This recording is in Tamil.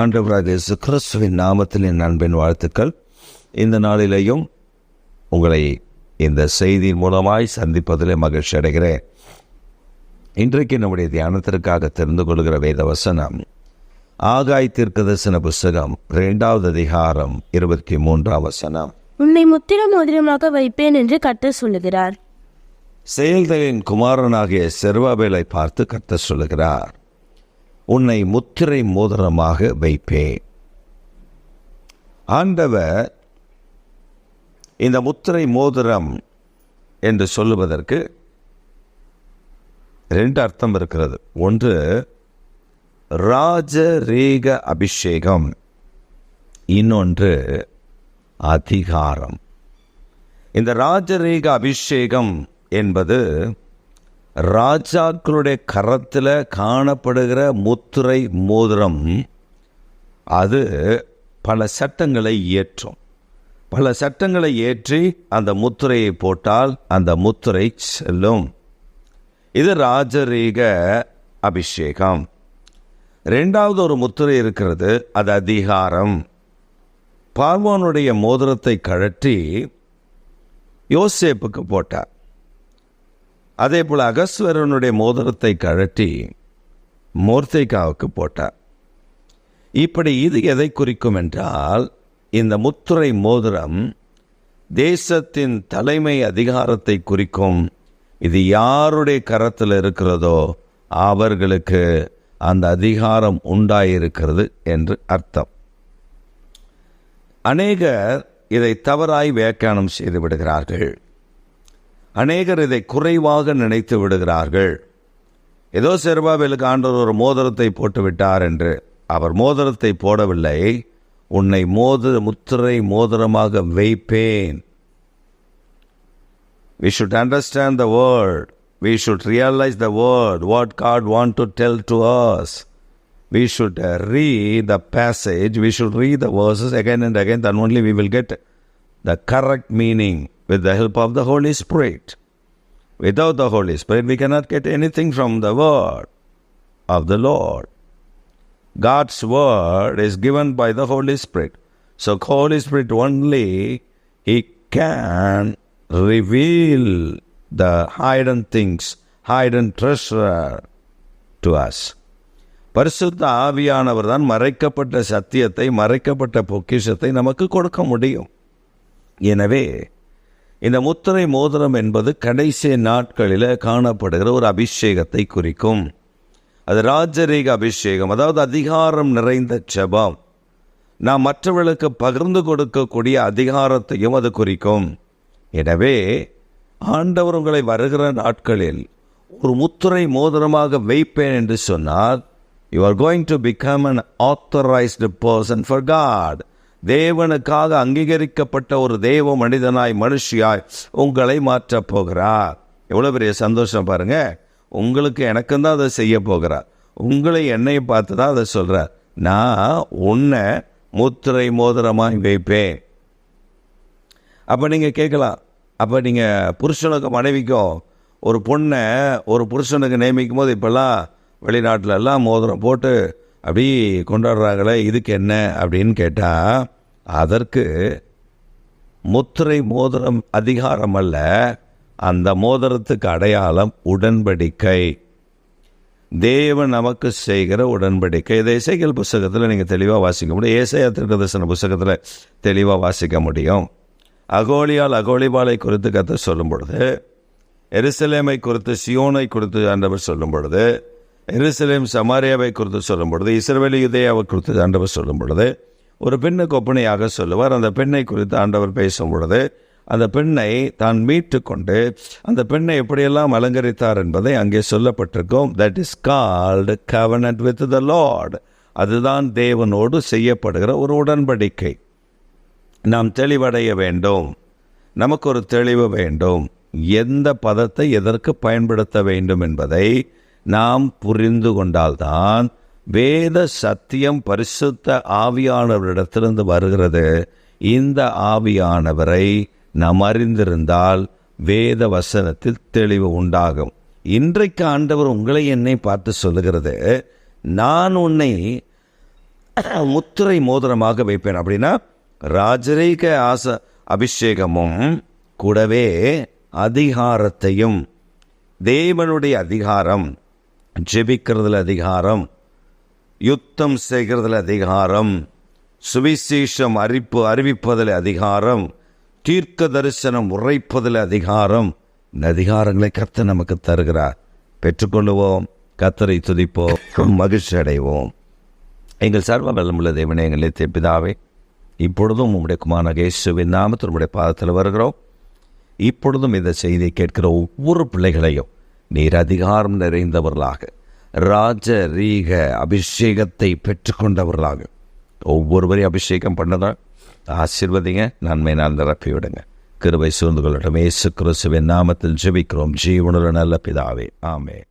ஆண்டவராக இயேசு கிறிஸ்துவின் நாமத்தில் என் அன்பின் வாழ்த்துக்கள். இந்த நாளிலேயும் உங்களை இந்த செய்தியின் மூலமாய் சந்திப்பதிலே மகிழ்ச்சி அடைகிறேன். இன்றைக்கு நம்முடைய தியானத்திற்காக தெரிந்து கொள்கிற வேத வசனம் ஆகாய் தீர்க்கதரிசன புஸ்தகம் இரண்டாவது அதிகாரம் இருபத்தி மூன்றாம் வசனம். உன்னை முத்திரம் மோதிரமாக வைப்பேன் என்று கர்த்தர் சொல்லுகிறார். செயல்களின் குமாரனாகிய செர்வாபேலை பார்த்து கர்த்தர் சொல்லுகிறார். உன்னை முத்திரை மோதிரமாக வைப்பேன். ஆண்டவர் இந்த முத்திரை மோதிரம் என்று சொல்லுவதற்கு ரெண்டு அர்த்தம் இருக்கிறது. ஒன்று ராஜரீக அபிஷேகம். இன்னொன்று அதிகாரம். இந்த ராஜரீக அபிஷேகம் என்பது ராஜாக்களுடைய கரத்தில் காணப்படுகிற முத்துரை மோதிரம் அது பல சட்டங்களை இயற்றும். பல சட்டங்களை ஏற்றி அந்த முத்திரையை போட்டால் அந்த முத்திரை செல்லும். இது ராஜரீக அபிஷேகம். ரெண்டாவது ஒரு முத்திரை இருக்கிறது அது அதிகாரம். பார்வோனுடைய மோதிரத்தை கழற்றி யோசேப்புக்கு போட்டார். அதே போல் அகஸ்வரனுடைய மோதிரத்தை கழட்டி மோர்த்தைக்காவுக்கு போட்டார். இப்படி இது எதை குறிக்கும் என்றால் இந்த முத்துரை மோதிரம் தேசத்தின் தலைமை அதிகாரத்தை குறிக்கும். இது யாருடைய கரத்தில் இருக்கிறதோ அவர்களுக்கு அந்த அதிகாரம் உண்டாயிருக்கிறது என்று அர்த்தம். அநேகர் இதை தவறாய் வியாக்கியானம் செய்து விடுகிறார்கள். அநேகர் இதை குறைவாக நினைத்து விடுகிறார்கள் ஏதோ செருபாபேலுக்கு ஆண்டவர் ஒரு மோதிரத்தை போட்டு விட்டார் என்று அவர் மோதிரத்தை போடவில்லை உன்னை மோதிர முத்திரை மோதிரமாக வைப்பேன் we should understand the world we should realise the world what God want to tell to us we should read the passage we should read the verses again and again then only we will get the correct meaning with the help of the Holy Spirit. Without the Holy Spirit, we cannot get anything from the word of the Lord. God's word is given by the Holy Spirit. So, Holy Spirit only He can reveal the hidden things, hidden treasure to us. பரிசுத்த ஆவியானவர் தான் மறைக்கப்பட்ட சத்தியத்தை மறைக்கப்பட்ட பொக்கிஷத்தை நமக்கு கொடுக்க முடியும் எனவே இந்த முத்திரை மோதிரம் என்பது கடைசி நாட்களில் காணப்படுகிற ஒரு அபிஷேகத்தை குறிக்கும். அது ராஜரீக அபிஷேகம் அதாவது அதிகாரம் நிறைந்த ஜபம். நாம் மற்றவர்களுக்கு பகிர்ந்து கொடுக்கக்கூடிய அதிகாரத்தையும் அது குறிக்கும். எனவே ஆண்டவர் உங்களை வருகிற நாட்களில் ஒரு முத்துரை மோதிரமாக வைப்பேன் என்று சொன்னால் you are going to become an authorised person for God தேவனுக்காக அங்கீகரிக்கப்பட்ட ஒரு தெய்வ மனிதனாய் மனுஷியாய் உங்களை மாற்றப் போகிறார். எவ்வளோ பெரிய சந்தோஷம் பாருங்க. உங்களுக்கு எனக்கும் தான் அதை செய்ய போகிறார். உங்களை என்னை பார்த்து தான் அதை சொல்கிறார் நான் உன்னை முத்திரை மோதிரமாய் வைப்பேன். அப்போ நீங்கள் கேட்கலாம். அப்போ நீங்கள் புருஷனுக்கும் மனைவிக்கும் ஒரு பொண்ணை ஒரு புருஷனுக்கு நியமிக்கும் போது இப்போல்லாம் வெளிநாட்டிலெல்லாம் மோதிரம் போட்டு அப்படி கொண்டாடுறாங்களே இதுக்கு என்ன அப்படின்னு கேட்டால் அதற்கு முத்திரை மோதிரம் அதிகாரம் அல்ல அந்த மோதிரத்துக்கு அடையாளம் உடன்படிக்கை. தேவன் நமக்கு செய்கிற உடன்படிக்கை. இதை இசைகள் புஸ்தகத்தில் நீங்கள் தெளிவாக வாசிக்க முடியும். ஏசையா திருக்கதர்சன புஸ்தகத்தில் தெளிவாக வாசிக்க முடியும். அகோலியால் அகோலிபாலை குறித்து கற்று சொல்லும் பொழுது எருசலேமை குறித்து சியோனை குறித்து ஆண்டவர் சொல்லும் பொழுது எருசலேம் சமாரியாவை குறித்து சொல்லும் பொழுது இஸ்ரவேலி யுதேயாவை குறித்து ஆண்டவர் சொல்லும் பொழுது ஒரு பெண்ணுக்கு ஒப்பனையாக சொல்லுவார். அந்த பெண்ணை குறித்து ஆண்டவர் பேசும் பொழுது அந்த பெண்ணை தான் மீட்டு கொண்டு அந்த பெண்ணை எப்படியெல்லாம் அலங்கரித்தார் என்பதை அங்கே சொல்லப்பட்டிருக்கும். That is called covenant with the Lord அதுதான் தேவனோடு செய்யப்படுகிற ஒரு உடன்படிக்கை. நாம் தெளிவடைய வேண்டும். நமக்கு ஒரு தெளிவு வேண்டும். எந்த பதத்தை எதற்கு பயன்படுத்த வேண்டும் என்பதை நாம் புரிந்து கொண்டால்தான் வேத சத்தியம் பரிசுத்த ஆவியானவரிடத்திலிருந்து வருகிறது. இந்த ஆவியானவரை நாம் அறிந்திருந்தால் வேத வசனத்தில் தெளிவு உண்டாகும். இன்றைக்கு ஆண்டவர் உங்களை என்னை பார்த்து சொல்லுகிறது நான் உன்னை முத்திரை மோதிரமாக வைப்பேன். அப்படின்னா ராஜரீக ஆச அபிஷேகமும் கூடவே அதிகாரத்தையும் தேவனுடைய அதிகாரம் ஜெபிக்கிறதுல அதிகாரம் யுத்தம் செய்கிறதுல அதிகாரம் சுவிசேஷம் அறிப்பு அறிவிப்பதில் அதிகாரம் தீர்க்க தரிசனம் உரைப்பதில் அதிகாரம். இந்த அதிகாரங்களை கத்த நமக்கு தருகிறார். பெற்றுக்கொள்ளுவோம் கத்தரை துதிப்போம் மகிழ்ச்சி அடைவோம். எங்கள் சர்வ வல்லமுள்ள தேவனே எங்களை பிதாவே இப்பொழுதும் உங்களுடைய குமார கேசுவின் நாமத்தில் உங்களுடைய பாதத்தில் வருகிறோம். இப்பொழுதும் இந்த செய்தியை கேட்கிற ஒவ்வொரு பிள்ளைகளையும் நீர் அதிகாரம் நிறைந்தவர்களாக ராஜ ரீக அபிஷேகத்தை பெற்றுக்கொண்டவர்களாக. ஒவ்வொருவரையும் அபிஷேகம் பண்ணதா? ஆசிர்வதிங்க நன்மை நான் நிரப்பி விடுங்க கிருபை சூழ்ந்து கொள்ளட்டும். ஏசு கிறிஸ்துவின் நாமத்தில் ஜெபிக்கிறோம். ஜீவனுள்ள நல்ல பிதாவே. ஆமே